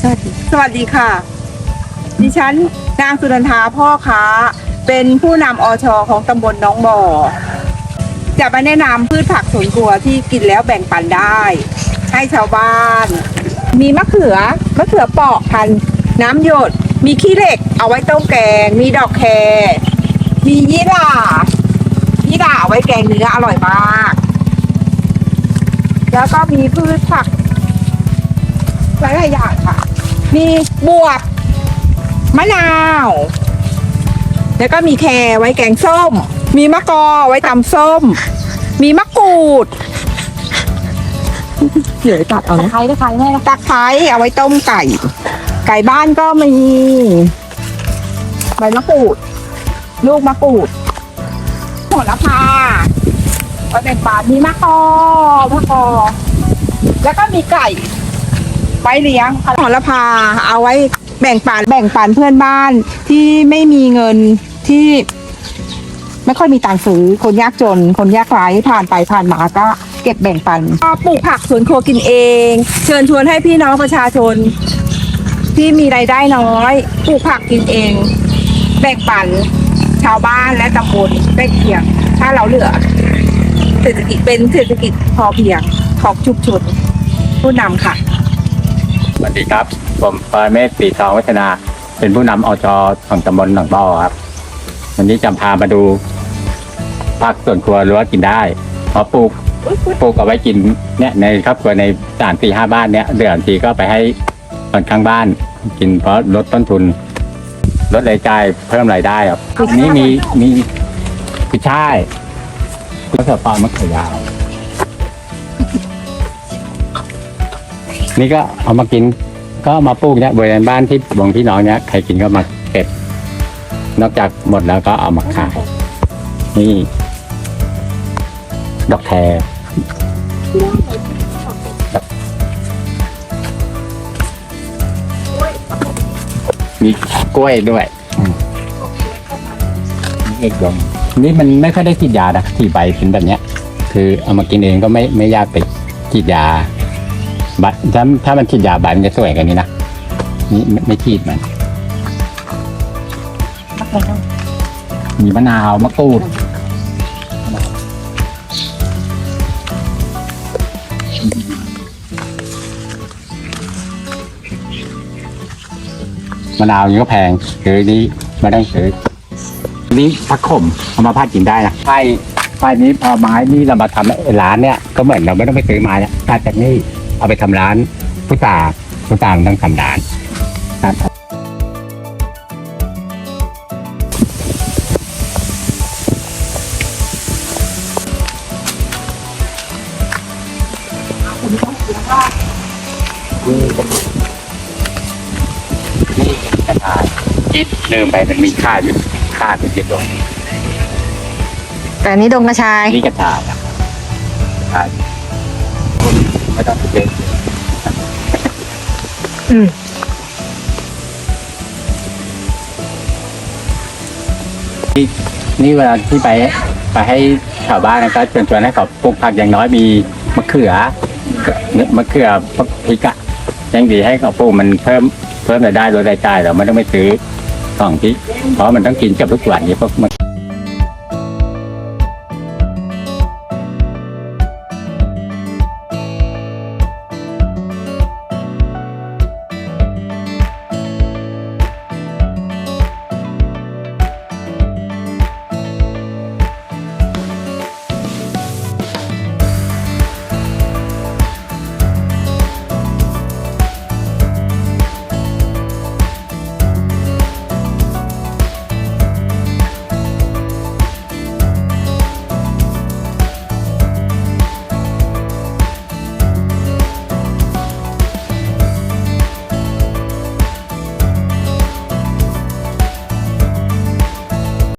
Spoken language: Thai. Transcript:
สวัสดีสวัสดีค่ะ ดิฉันนางสุนันทาพ่อค้า เป็นผู้นำอชของตำบลน้องบ่อ จะมาแนะนำพืชผักสวนครัวที่กินแล้วแบ่งปันได้ ให้ชาวบ้าน มีมะเขือ มะเขือเปราะพัน น้ำหยด มีขี้เหล็ก เอาไว้ต้มแกง มีดอกแครมียี่หร่ายี่หร่าเอาไว้แกงเนื้ออร่อยมาก แล้วก็มีพืชผักหลายๆอย่างค่ะ มีบวบมะนาว แล้วก็มีแครไว้แกงส้ม มีมะกอไว้ตำส้ม มีมะกรูดเดี๋ยวตัดเอานะใครได้ใครแม่ละตะไคร้เอาไว้ต้มไก่ ไก่บ้านก็มี ใบมะกรูด ลูกมะกรูดโหระพาไว้แบ่งปันมีมะกอมะกอ แล้วก็มีไก่ ไว้เลี้ยงโหระพาเอาไว้แบ่งปันแบ่งปันเพื่อนบ้านที่ไม่มีเงินที่ ไม่ค่อยมีตังค์ซื้อคนยากจน คนยากไร้ผ่านไปผ่านมาก็เก็บแบ่งปันก็ปลูกผักสวนครัวกินเอง เชิญชวนให้พี่น้องประชาชน ที่มีรายได้น้อยปลูกผักกินเอง แบ่งปันชาวบ้านและตำบลใกล้เคียง ถ้าเราเหลือเศรษฐกิจเป็นเศรษฐกิจพอเพียงของชุมชนผู้นำค่ะ สวัสดีครับ ผมปรเมศสีทองวัฒนา เป็นผู้นำอจของตำบลหนองบ่อครับ วันนี้จะพามาดูผักส่วนครัวรั้วกินได้เพอปลูกปลูกเอาไว้กินเนี่ยในครอบครัวในสามสี่ห้าบ้านเนี่ยเดือนทีก็ไปให้คนข้างบ้าน กินเพราะลดต้นทุน ลดรายจ่ายเพิ่มรายได้ครับอันนี้มีมีกุยช่ายมะเขือเปราะมะเขือยาว นี่ก็เอามากิน ก็เอามาปลูกเนี่ยบริเวณบ้านที่บงพี่น้องเนี่ยใครกินก็มาเก็บ นอกจากหมดแล้วก็เอามาขายนี่ ดอกแครมีกล้วยด้วยอืมนี่เอกดมนี่มันไม่ค่อยได้ฉีดยานะที่ใบเป็นแบบเนี้ย คือเอามากินเองก็ไม่ไม่ยากไปฉีดยา บัตรถ้าถ้ามันฉีดยาใบมันจะสวยกว่านี้นะนี่ไม่ไม่ฉีดมัน มีมะนาวมะกรูดมะนาวนี่ก็แพงคือนี้ไม่ต้ซื้อนี่ผักขมเอามาพาดกินได้นะไฟไฟนี้พอไม้นี่เรามาทำร้านเนี่ยก็เหมือนเราไม่ต้องไปซื้อไม้นะตัดจากนี่ เอาไปทำร้านพุทธาพุทธามันต้องทำร้านครับนี่กระชายที่เดิมไปมันมีค่าอยู่ค่าเป็นเจ็ดดวงแต่อันนี้ดงกระชาย นี่กระชาย ไม่ต้องเยอะอืมนี่นี่เวลาที่ไปไปให้ชาวบ้านนะครับเชิญชวนให้เขาปลูกผักอย่างน้อยมีมะเขือมะเขือพริกอะยังดีให้เขาปลูกมันเพิ่มเพิ่มรายได้ลดรายจ่ายเราไม่ต้องไปซื้อของที่เพราะมันต้องกินกับทุกวันนี้พวกมะ